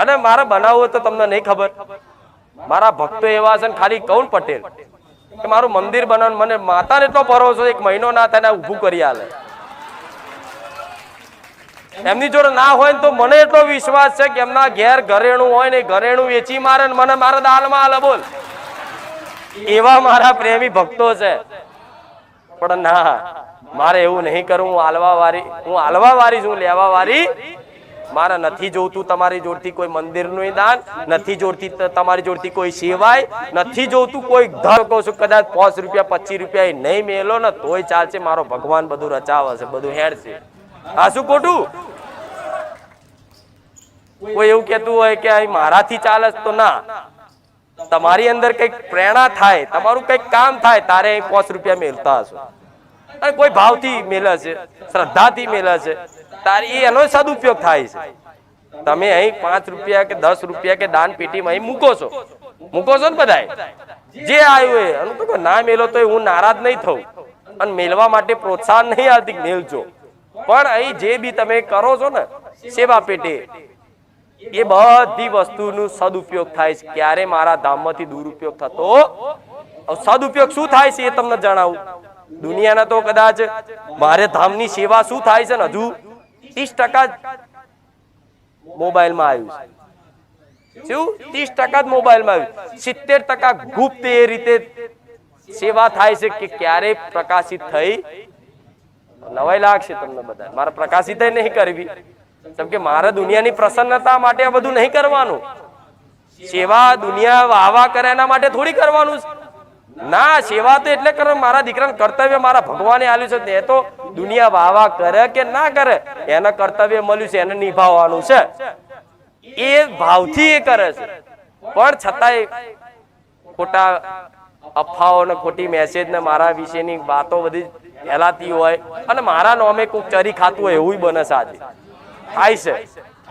અને મારે બનાવવું તો તમને નહીં ખબર. મારા ભક્તો એવા છે ને ખાલી કૌન પટેલ કે મારું મંદિર બનાવ મને માતાને એટલો ભરોસો એક મહિનો ના થાય ઊભું કરી આલે. એમની જોડે ના હોય ને તો મને એટલો વિશ્વાસ છે કે એમના ઘેર ઘરેણું હોય ને ઘરેણું વેચી મારે ને મને મારા દાલમાં આલે બોલ. એવા મારા પ્રેમી ભક્તો છે. પણ ના, મારે એવું નહીં કરવું હું આલવા વાળી હું આલવા વાળી છું લેવા વાળી મારે નથી જોતું તમારી જોડતી કોઈ મંદિરનું દાન, નથી જોડતી તમારી જોડતી કોઈ સેવાય, નથી જોતું કોઈ ધર કહું છું, કદાચ પાંચ રૂપિયા, પચીસ રૂપિયા નહીં મેલો ને તોય ચાલશે, મારો ભગવાન બધું રચાવે છે, બધું હેડ છે આ શું ખોટું? કોઈ એવું કેતું હોય કે અહીં મારાથી ચાલે તો ના. તમારી અંદર કંઈક પ્રેરણા થાય, તમારું કંઈક કામ થાય, તારે અહીં પાંચ રૂપિયા મેળતા હશો. અને કોઈ ભાવથી મેલે છે, શ્રદ્ધાથી મેલે છે, તારે એનો સદુપયોગ થાય છે. તમે અહીં પાંચ રૂપિયા કે દસ રૂપિયા કે દાન પેટીમાં અહીં મૂકો છો મૂકો છો ને બધા જે આવ્યું એ ના મેલો તો હું નારાજ નહીં થઉં. અને મેળવા માટે પ્રોત્સાહન નહીં આવતી મેલજો. પણ અહીં જે બી તમે કરો છો ને, સેવા પેટે, એ બધી વસ્તુનું સદુપયોગ થાય છે. ક્યારે મારા ધામમાંથી દુરુપયોગ થતો? સદુપયોગ શું થાય છે એ તમને જણાવું. દુનિયાના તો કદાચ મારે ધામની સેવા શું થાય છે ને હજુ? ત્રીસ ટકા મોબાઈલમાં આવ્યું છે. શું? ત્રીસ ટકા જ મોબાઈલમાં આવ્યું સિત્તેર ટકા ગુપ્ત એ રીતે સેવા થાય છે કે ક્યારે પ્રકાશિત થઈ નવાઈ લાગશે તમને બધા મારે પ્રકાશિત નહીં કરવી. કેમ કે મારે દુનિયાની પ્રસન્નતા માટે આ બધું નહીં કરવાનું. સેવા દુનિયા વાવા કરે એના માટે થોડી કરવાનું છે ના, સેવા તો એટલે કરો, મારા દીકરાને કર્તવ્ય મારા ભગવાને આલ્યું છે. એ તો દુનિયા વાવા કરે કે ના કરે, એને કર્તવ્ય મળ્યું છે, એને નિભાવવાનું છે. એ ભાવથી એ કરે છે. પણ છતાંય ખોટા અફવાઓ ને ખોટી મેસેજ ને મારા વિશેની વાતો બધી ફેલાતી હોય અને મારા નામે કોઈક ચરી ખાતું હોય, એવું બને છે આજે. થાય છે.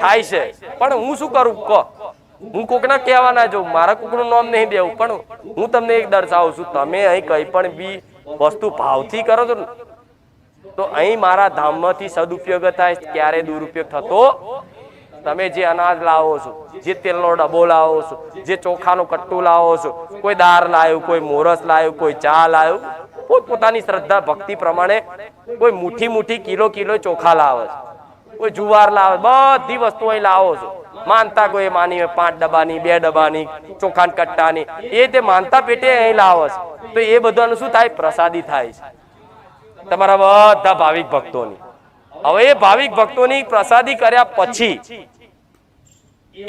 થાય છે. પણ હું શું કરું? કહો હું કોકના કહેવા ના જાઉં મારા કોકનું નામ નહીં દેવું, પણ હું તમને એક દર્શાવું છું. તમે અહીં કંઈ પણ બી વસ્તુ ભાવથી કરો છો તો અહીં મારા ધામમાંથી સદુપયોગ થાય ક્યારે દુરુપયોગ થતો? તમે જે અનાજ લાવો છો, જે તેલનો ડબ્બો લાવો છો, જે ચોખાનો કટ્ટુ લાવો છો, કોઈ દાળ લાવ્યું, કોઈ મોરસ લાવ્યું, કોઈ ચા લાવ્યું, પોતપોતાની શ્રદ્ધા, ભક્તિ પ્રમાણે કોઈ મુઠ્ઠી મુઠ્ઠી કિલો કિલો ચોખા લાવે છે. કોઈ જુવાર લાવે, બધી વસ્તુ અહીં લાવો છો. માનતા કોઈ માની હોય પાંચ ડબ્બાની, બે ડબ્બાની, ચોખાન કટ્ટાની, એ તે માનતા પેટે અહીં લાવે તો એ બધાનું શું થાય? પ્રસાદી થાય છે. તમારા બધા ભાવિક ભક્તોની. હવે એ ભાવિક ભક્તોની પ્રસાદી કર્યા પછી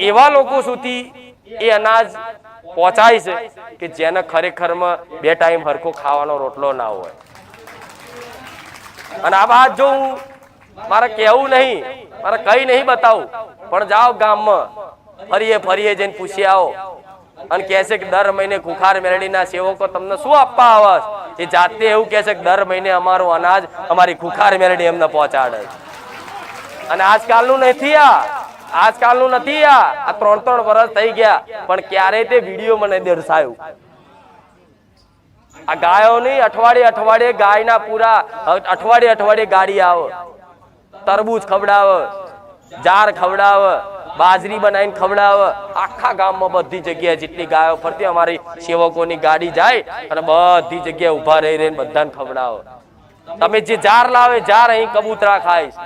એવા લોકો સુધી એ અનાજ પહોંચાય છે કે જેને ખરેખરમાં બે ટાઈમ હરખો ખાવાનો રોટલો ના હોય. અને આ વાત જો હું મારે કહેવું નહીં, મારે કઈ નહીં બતાવું પણ જાઓ ગામમાં. ફરીએ ફરીએ જઈને પૂછી આવો. અને કહે કે દર મહિને કુખાર મેરડીના સેવકો તમને શું આપવા આવે એ જાતે એવું કહે કે દર મહિને અમારું અનાજ, અમારી કુખાર મેરડી એમને પહોંચાડે અને આજકાલનું નથી આ. આજકાલનું નથી આ. આ ત્રણ ત્રણ વર્ષ થઈ ગયા. પણ ક્યારેય તે વીડિયો મને દર્શાયું. આ ગાયો નહીં, અઠવાડિયે અઠવાડિયે ગાયના પૂરા, અઠવાડિયે અઠવાડિયે ગાડી આવે. તરબૂચ ખવડાવે. જાર ખવડાવ, બાજરી બનાવીને ખવડાવ. આખા ગામમાં બધી જગ્યાએ જેટલી ગાયો ફરતી અમારી સેવકોની ગાડી જાય અને બધી જગ્યાએ ઊભા રહી રહીને બધાને ખવડાવો. તમે જે જાર લાવે, જાર અહીં કબૂતરા ખાઈશ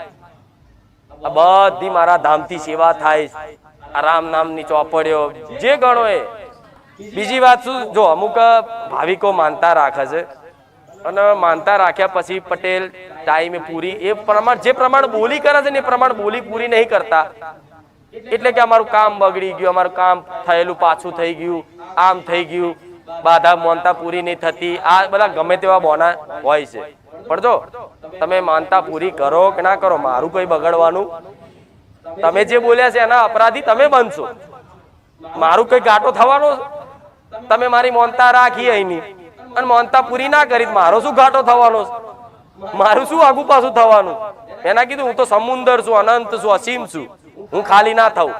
બધી મારા ધામથી સેવા થાય આરામ નામની ચોપડીઓ. જે ગણો એ. બીજી વાત શું? જો અમુક ભાવિકો માનતા રાખે છે. અને માનતા રાખ્યા પછી પટેલ ટાઈમે પૂરી. એ પ્રમાણ જે પ્રમાણ બોલી કરે છે ને એ પ્રમાણ બોલી પૂરી નહીં કરતા. એટલે કે અમારું કામ બગડી ગયું, અમારું કામ થયેલું પાછું થઈ ગયું, આમ થઈ ગયું. બાધા માનતા પૂરી નહીં થતી. આ બધા ગમે તેવા બોના હોય છે. પણ જો, તમે માનતા પૂરી કરો કે ના કરો, મારું કઈ બગડવાનું. તમે જે બોલ્યા છે એના અપરાધી તમે બનશો. મારું કઈ ઘાટો થવાનો? તમે મારી મોનતા રાખી અહીંની. અને મોનતા પૂરી ના કરી મારો શું ઘાટો થવાનો મારું શું આગુ પાછું થવાનું? એના કીધું, હું તો સમુંદર છું, અનંત છું, અસીમ છું. હું ખાલી ના થઉં.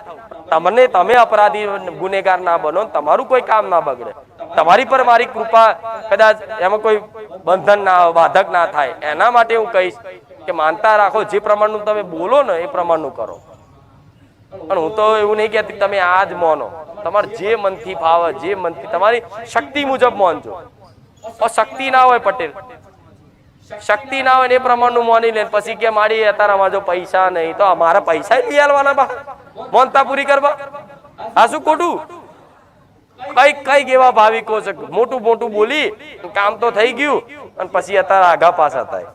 તમને, તમે અપરાધી ગુનેગાર ના બનો તમારું કોઈ કામ ના બગડે. તમારી પર મારી કૃપા કદાચ એમાં કોઈ બંધન ના, બાધક ના થાય. એના માટે હું કહીશ કે માનતા રાખો, જે પ્રમાણનું તમે બોલો ને એ પ્રમાણનું કરો. પણ હું તો એવું નહીં કહેતી તમે આ જ માનો. તમારે જે મનથી ફાવે જે મનથી તમારી શક્તિ મુજબ માનજો. શક્તિ ના હોય પટેલ. શક્તિ ના હોય ને એ પ્રમાણનું મોની લે પછી કે મારી અત્યારે જો પૈસા નહીં તો અમારા પૈસા લઈ આલવાના બા. મોનતા પૂરી કરવા આ શું ખોટું? કંઈક કંઈક એવા ભાવિકો છે. મોટું મોટું બોલી, કામ તો થઈ ગયું અને પછી અત્યારે આગા પાછા થાય.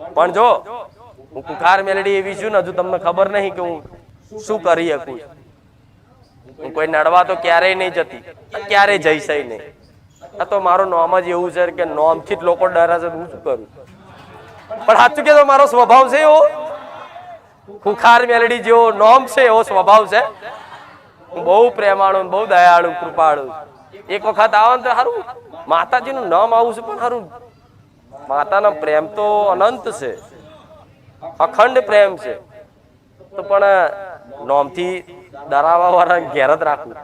પણ જો, હું કુખાર મેલડી એવી છું ને હજુ તમને ખબર નહીં કે હું શું કરી શકું હું કોઈ નડવા તો ક્યારેય નહીં જતી ક્યારેય જઈશ નહીં. આ તો મારું નોમ જ એવું છે કે નોમથી જ લોકો ડરે છે, હું શું કરું? પણ સાચું કે મારો સ્વભાવ છે એવો. ખુખાર મેલડી જેવો નોમ છે એવો સ્વભાવ છે. હું બહુ પ્રેમાળુ બહુ દયાળુ, કૃપાળુ એક વખત આવો ને તો સારું માતાજીનું નામ આવું છે પણ સારું માતાનો પ્રેમ તો અનંત છે. અખંડ પ્રેમ છે. તો પણ નોમથી ડરાવા વાળા ઘેર જ રાખવું.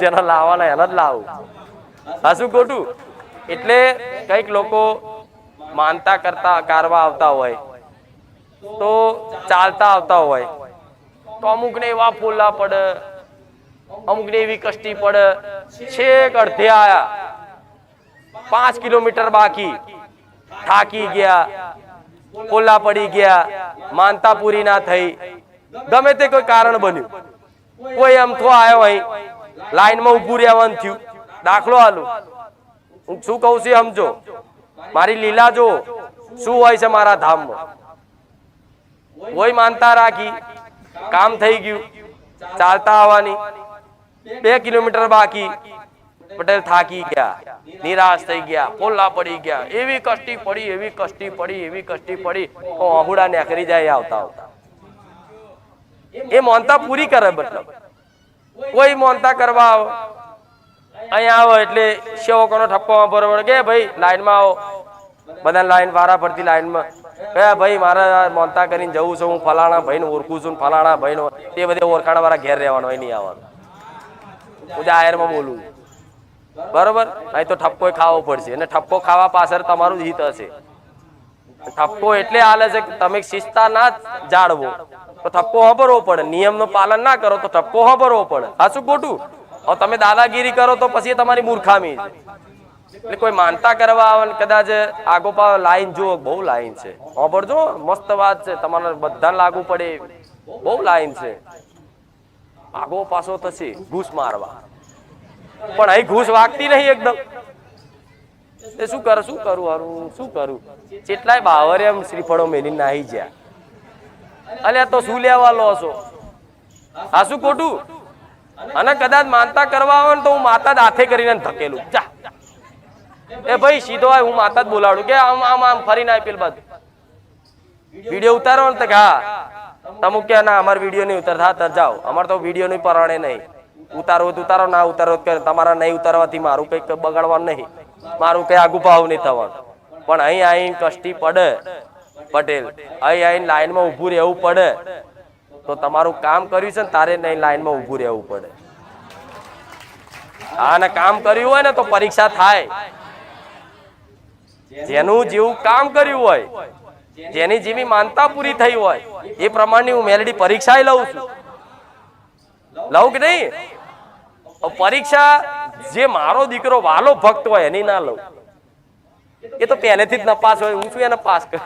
જેના લાવવાના એના જ લાવું. શું ખોટું એટલે કંઈક લોકો માનતા કરતા કારવા આવતા હોય, તો ચાલતા આવતા હોય, તો અમુકને એવા ફોલ્લા પડે, અમુકને એવી કષ્ટી પડે. છેક અડધે આયા, પાંચ કિલોમીટર બાકી, થાકી ગયા, ફોલ્લા પડી ગયા, માનતા પૂરી ના થઈ. ગમે તે કોઈ કારણ બન્યું, કોઈ એમ થો આવ્યો અહીં લાઈનમાં ઊભું રહેવાનું થયું. દાખલો હાલું હું શું કહું છું સમજો. મારી લીલા જો શું હોય છે મારા ધામમાં? કોઈ માનતા રાખી. કામ થઈ ગયું. ચાલતા આવવાની. બે કિલોમીટર બાકી. પટેલ થાકી ગયા. નિરાશ થઈ ગયા. પોલા પડી ગયા. એવી કષ્ટી પડી, એવી કષ્ટી પડી, એવી કષ્ટી પડી. અહુડા નેકરી જાય આવતા આવતા. એ મોનતા પૂરી કરે મતલબ. કોઈ મોનતા કરવા અહીંયા આવો એટલે સેવકોનો ઠપ્પો બરોબર કે ભાઈ, લાઈનમાં આવો. બધા લાઈન વારા ફરતી લાઈનમાં. કયા ભાઈ, મારે મોનતા કરીને જવું છું, હું ફલાણા ભાઈને ઓળખું છું ફલાણા ભાઈનો. તે બધે ઓળખાણ વાળા ઘેર રહેવાનો હોય નહીં આવવાનું. હું જાહેરમાં બોલું. બરોબર? અહીં તો ઠપકો ખાવો પડશે. અને ઠપકો ખાવા પાછળ તમારું હિત હશે. ઠપકો એટલે હાલે છે કે તમે શિસ્તા ના જાળવો. તો ઠપકો હબરવો પડે. નિયમનું પાલન ના કરો તો ઠપકો હબરવો પડે. આ શું ખોટું? તમે દાદાગીરી કરો તો પછી તમારી મૂર્ખામી એટલે કોઈ માનતા કરવા આવે કદાચ આગો પા લાઈન જુઓ, બહુ લાઈન છે. સાંભળજો, મસ્ત વાત છે. તમારે બધા લાગુ પડે બહુ લાઈન છે. આગો પાછો થશે, ઘૂસ મારવા. પણ અહીં ઘૂસ વાગતી નહીં એકદમ. એ શું કર, શું કરું હારું શું કરું? કેટલાય બાવરે એમ શ્રીફળો મેલી નાહી જ્યાં અલ્યા તો શું લેવા લો છો? આ શું ખોટું? અને કદાચ માનતા કરવા આવે ને તો હું માતા જ હાથે કરીને ધકેલું. જા. એ ભાઈ સીધો આય, હું માતા જ બોલાડું. કે આમ આમ આમ ફરીને આય બધું વીડિયો ઉતારો ને તો હા. તમે કે ના, અમાર વીડિયો નહીં ઉતારતા. તર જાઓ. અમાર તો વીડિયો નહીં પરણે નહીં. ઉતારો તો ઉતારો, ના ઉતારો કે તમારા નહીં ઉતારવાથી મારું કંઈક બગાડવાનું નહીં. મારું કઈ આગુ ભાવ નહીં થવાનું. પણ અહીં અહીં કષ્ટી પડે. પટેલ, અહીં અહીં લાઈનમાં ઊભું રહેવું પડે. તો તમારું કામ કર્યું છે ને, તારે નહીં લાઈનમાં ઊભું રહેવું પડે. આને કામ કર્યું હોય ને તો પરીક્ષા થાય. જેનું જેવું કામ કર્યું હોય, જેની જેવી માનતા પૂરી થઈ હોય, એ પ્રમાણની હું મેલડી પરીક્ષા લઉં છું. લઉં કે નહીં? પરીક્ષા જે મારો દીકરો વાલો ભક્ત હોય, એની ના લઉં. એ તો પહેલેથી જ નપાસ હોય, હું છું એને પાસ કર?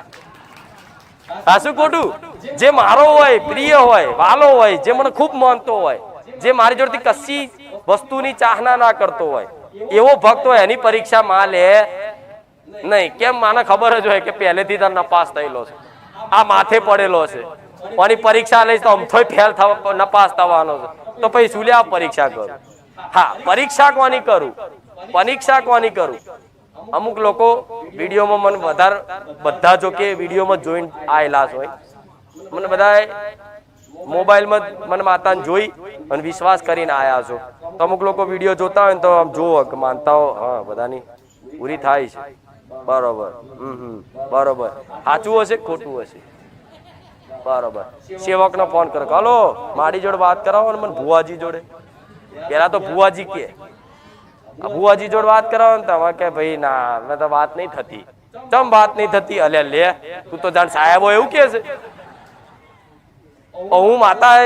હા ખોટું? જે મારો હોય, પ્રિય હોય, વાલો હોય, જે મને ખૂબ માનતો હોય, જે મારી જોડેથી કશી વસ્તુની ચાહના ના કરતો હોય, એવો ભક્ત હોય, એની પરીક્ષા માં લે નહીં. કેમ માને ખબર જ હોય કે પહેલેથી તને નપાસ થયેલો છે. આ માથે પડેલો છે. કોની પરીક્ષા લઈશ તો અમથોય ફેલ થવા, નપાસ થવાનો છે. તો પછી શું લે પરીક્ષા કરું? હા, પરીક્ષા કોની કરું? પરીક્ષા કોની કરું? અમુક લોકો વિડીયોમાં મને વધારે, બધા જો કે વિડીયોમાં જોઈન આવેલા હોય. મને બધાએ મોબાઈલમાં મને માતાને જોઈ અને વિશ્વાસ કરીને આયા છો. તો અમુક લોકો વીડિયો જોતા હોય ને તો આમ જુઓ કે માનતાઓ, હા, બધાની પૂરી થાય છે. બરોબર. હમ બરોબર. સાચું હશે ખોટું હશે? બરોબર. સેવકનો ફોન કરો. હલો, મારી જોડે વાત કરાવો ને મને ભુવાજી જોડે. પેલા તો ભુવાજી કે. ભુવાજી જોડે વાત કરાવો ને તમે કે ભાઈ, ના મેં તો વાત નહીં થતી. ચમ વાત નહીં થતી? અલે લે, તું તો જાણ સાહેબો એવું કે છે? હું માતા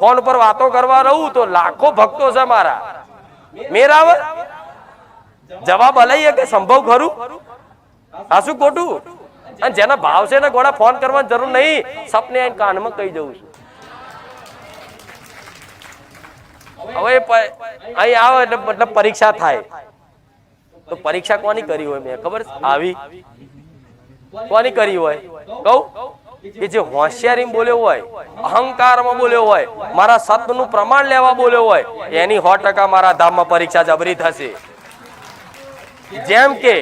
ફોન પર વાતો કરવા રહું તો લાખો ભક્તો છે મારા. મેર જવાબ અલાઈએ કે સંભવ ખરું? આ શું ખોટું? અને જેના ભાવ છે ને ગોળા ફોન કરવાની જરૂર નહીં. સપને આઈને કાનમાં કહી જવું છું. હવે અહીં આવે એટલે મતલબ પરીક્ષા થાય. તો પરીક્ષા કોની કરી હોય મેં? ખબર? આવી. કોની કરી હોય? કહું? કે જે હોશિયારી બોલ્યો હોય, અહંકારમાં બોલ્યો હોય, મારા સત્વનું પ્રમાણ લેવા બોલ્યો હોય, એની સો ટકા મારા ધામમાં પરીક્ષા જબરી થશે. જેમ કે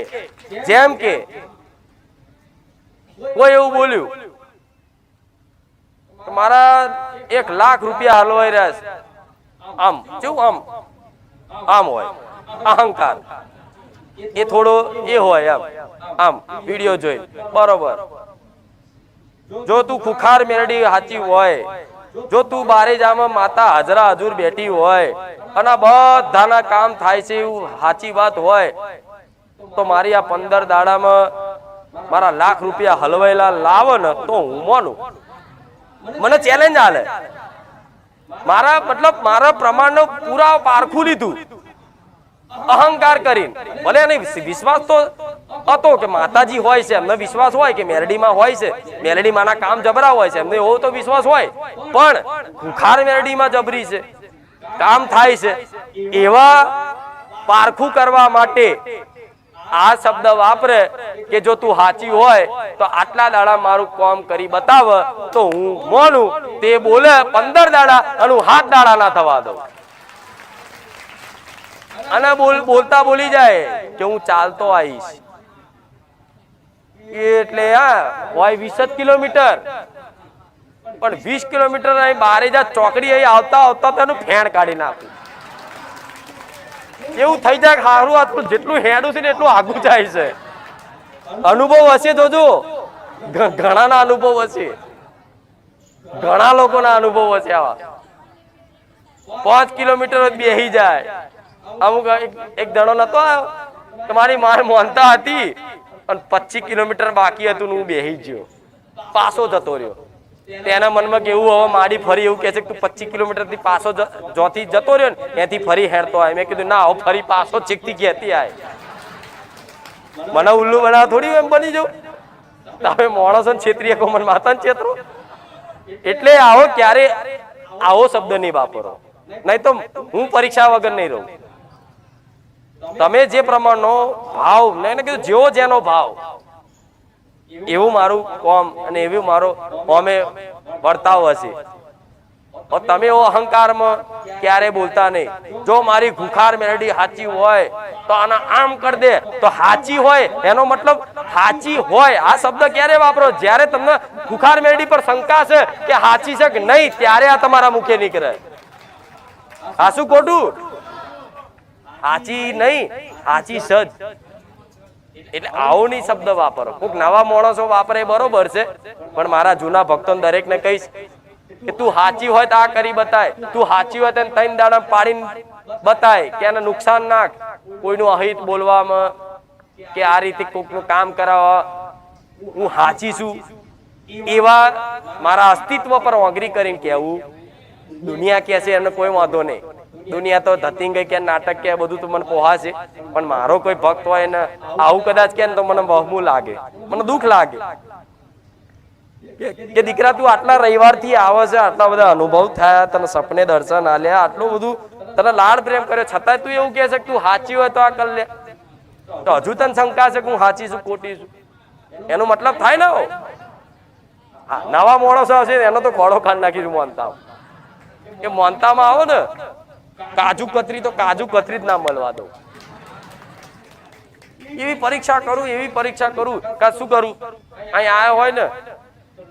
જેમ કે, કોઈ એવું બોલ્યું મારા એક લાખ રૂપિયા હલવાઈ રહ્યા છે. આમ, કેવું આમ? આમ હોય, અહંકાર. એ થોડો એ હોય આમ આમ, વીડિયો જોઈ. બરોબર. જો તું ખુખાર મેરડી સાચી હોય, જો તું બારે જામાં માતા હાજરા હજુર બેઠી હોય, અને બધાના કામ થાય છે એવું સાચી વાત હોય, તો મારી આ પંદર દાડામાં મારા લાખ રૂપિયા હલવાયેલા લાવો ને તો હું માનું. મને ચેલેન્જ આલે. મારા, મતલબ મારા પ્રમાણનો પૂરા પારખું લીધું. અહંકાર કરીને. ભલે નહીં વિશ્વાસ તો હતો કે માતાજી હોય છે, એમને વિશ્વાસ હોય કે મેરડીમાં હોય છે મેરડીમાં કામ જબરા હોય છે, એમને એવો તો વિશ્વાસ હોય. પણ ખુખાર મેરડીમાં જબરી છે, કામ થાય છે, એવા પારખું કરવા માટે આ શબ્દ વાપરે કે જો તું સાચી હોય તો આટલા દાડા મારું કોમ કરી બતાવ, તો હું મોનું તે બોલે પંદર દાડા અને હાથ દાડા ના થવા દઉં. અને બોલ, બોલતા બોલી જાય કે હું ચાલતો આવીશ. એટલે હા, હોય વીસ જ કિલોમીટર. પણ વીસ કિલોમીટર અહીં બારે જા ચોકડી અહીં આવતા આવતા તેનું ફેણ કાઢી નાખ્યું એવું થઈ જાય સારું આટલું જેટલું હેડું છે ને એટલું આગું જાય છે. અનુભવ હશે જોજો ઘણાના અનુભવ હશે. ઘણા લોકોના અનુભવ હશે આવા. પાંચ કિલોમીટર બેહી જાય. અમુક એક- જણો નતો આવ્યો મારી માર મોનતા હતી અને પચીસ કિલોમીટર બાકી હતું હું જ ગયો. પાછો જતો રહ્યો. તેના મનમાં કેવું હવે મારી ફરી એવું કહે છે કે તું પચીસ કિલોમીટરથી પાછો જોથી જતો રહ્યો ને, ત્યાંથી ફરી હેરતો આવે મેં કીધું, ના, હવે ફરી પાછો ચીકથી કહેતી આવે મને ઉલ્લુ બનાવ થોડી એમ બની જવું. તમે માણસો ને છેતરી શકો મને માતા ને છેતરો. એટલે આવો ક્યારે આવો શબ્દ નહીં વાપરો. નહીં તો હું પરીક્ષા વગર નહીં રહું. તમે જે પ્રમાણનો ભાવ ને કીધું, જેવો જેનો ભાવ, એવું મારું કોમ અને એવું મારો કોમે વર્તાવ હશે. તમે એવો અહંકારમાં ક્યારે બોલતા નહીં. જો મારી ઘુખાર મેલડી સાચી હોય, તો આના આમ કરી દે. તો સાચી હોય, એનો મતલબ સાચી હોય. આ શબ્દ ક્યારે વાપરો? જ્યારે તમને ઘુખાર મેલડી પર શંકા છે કે સાચી છે કે નહીં, ત્યારે આ તમારા મુખે નીકળે. આ શું ખોટું? સાચી નહીં સાચી સજ. એટલે આવો નહીં શબ્દ વાપરો. કોઈક નવા માણસો વાપરે બરોબર છે, પણ મારા જૂના ભક્તોને દરેકને કહીશ કે તું સાચી હોય તો આ કરી બતાય. તું સાચી હોય તો ત્રણ દાડા પાડીને બતાય કે એને નુકસાન નાખ. કોઈનું અહિત બોલવામાં કે આ રીતે કોઈકનું કામ કરાવવા. હું સાચી છું. એવા મારા અસ્તિત્વ પર ઓગરી કરીને કહેવું. દુનિયા કે છે, એનો કોઈ વાંધો નહીં. દુનિયા તો ધતી ગઈ કે નાટક કે બધું તો મને પોહાશે પણ મારો કોઈ ભક્ત હોય ને આવું કદાચ કે તો મને વહમું લાગે. મને દુઃખ લાગે. કે- કે દીકરા તું આટલા રવિવારથી આવે છે, આટલા બધા અનુભવ થયા, તને સપને દર્શન આલ્યા, આટલું બધું તને લાડ પ્રેમ કર્યો. છતાંય તું એવું કહે છે કે તું સાચી હોય તો આ કર લે. તો હજુ તને શંકા છે કે હું સાચી છું, ખોટી છું? એનો મતલબ થાય ને નવા માણસો હશે એનો તો ખોડો ખાંડ નાખીશું મોનતા કે મોનતામાં આવો ને કાજુ કતરી તો કાજુ કતરી જ ના મળવા દઉં. એવી પરીક્ષા કરું, એવી પરીક્ષા કરું, કા શું કરું? અહીં આવ્યો હોય ને,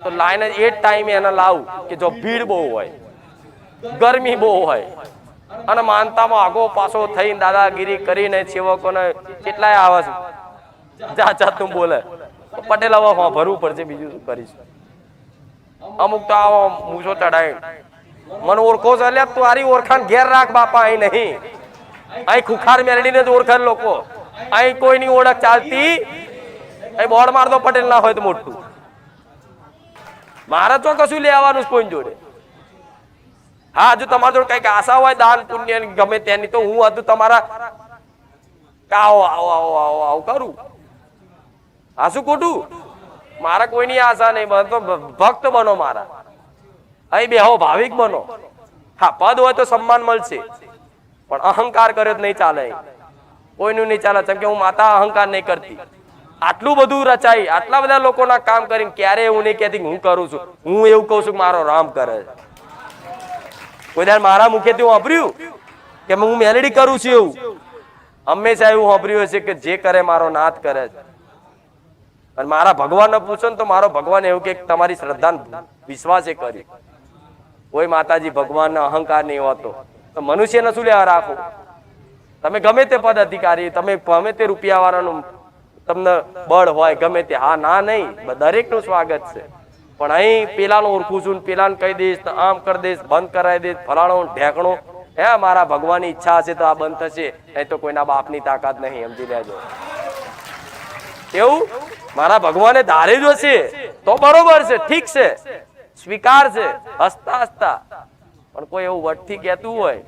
તો લાઈન એ જ ટાઈમે એને લાવું કે જો ભીડ બહુ હોય, ગરમી બહુ હોય, અને માનતામાં આગો પાછો થઈને દાદાગીરી કરીને સેવકોને કેટલાય આવે છે? જાત જાતનું બોલે. તો પટેલ હવે ભરવું પડશે, બીજું શું કરીશ? અમુક તો આવો મૂછો ચડાય. મને ઓળખો છો એટલે તું આરી ઓળખાણ ઘેર રાખ બાપા, અહીં નહીં. અહીં ખુખાર મેરડીને જ ઓળખે લોકો. અહીં કોઈની ઓળખ ચાલતી અહીં બોર્ડ મારતો પટેલ ના હોય તો મોટું. મારે તો કશું લેવાનું જ કોઈ જોડે. હા જો તમારા જોડે કંઈક આશા હોય, દાન, પુણ્ય ગમે તેની તો હું હતું તમારા આવો આવો આવો આવો, આવું કરું. આ શું ખોટું? મારા કોઈની આશા નહીં, મને તો ભક્ત બનો મારા. અહીં બેહો ભાવિક બનો. હા, પદ હોય તો સન્માન મળશે. પણ અહંકાર કર્યો તો નહીં ચાલે. કોઈનું નહીં ચાલે કેમ કે હું માતા અહંકાર નહીં કરતી. આટલું બધું રચાય આટલા બધા લોકોના કામ કરીને ક્યારે એવું નહીં કહેતી હું કરું છું? હું એવું કહું છું કે મારો રામ કરે. કોઈ દર મારા મુખેથી વાપર્યું કે હું મેલેડી કરું છું એવું? હંમેશા એવું વાપર્યું હશે કે જે કરે મારો નાથ કરે છે. અને મારા ભગવાનને પૂછો ને તો મારો ભગવાન એવું કે તમારી શ્રદ્ધા વિશ્વાસે કરી કોઈ માતાજી ભગવાનનો અહંકાર નહીં હોતો. તો મનુષ્યને શું લેવા રાખો તમે ગમે તે પદ અધિકારી, તમે ગમે તે રૂપિયા વાળાનું તમને બળ હોય, ગમે તે. હા, ના, નહીં. દરેકનું સ્વાગત છે. પણ અહીં પેલાનું ઓળખું છું પેલાને કહી દઈશ આમ કરી દઈશ, બંધ કરાવી દઈશ, ફલાણો ઢેકણો. હે, મારા ભગવાનની ઈચ્છા હશે તો આ બંધ થશે. નહીં તો કોઈના બાપની તાકાત નહીં, સમજી લેજો. એવું? મારા ભગવાને ધારે જો છે તો બરોબર છે, ઠીક છે. સ્વીકાર છે, હસતા હસતા. પણ કોઈ એવું વટથી કહેતું હોય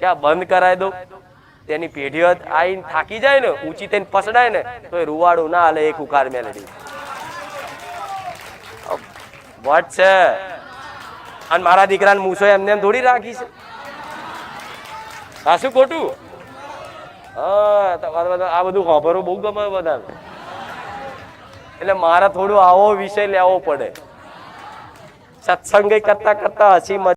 કે આ બંધ કરાવી દો તેની પેઢીઓ આવીને થાકી જાય ને, ઊંચી થઈને પસડાય ને, તો એ રૂવાડું ના હાલે, એક ઉકાર મેલેડી. વટ છે. અને મારા દીકરાને મૂછો એમને એમ થોડી રાખી છે. આ શું ખોટું? આ બધું ખબરો બહુ ગમે બધાને. એટલે મારે થોડું આવો વિષય લેવો પડે. સત્સંગ કરતા કરતા હસી મજા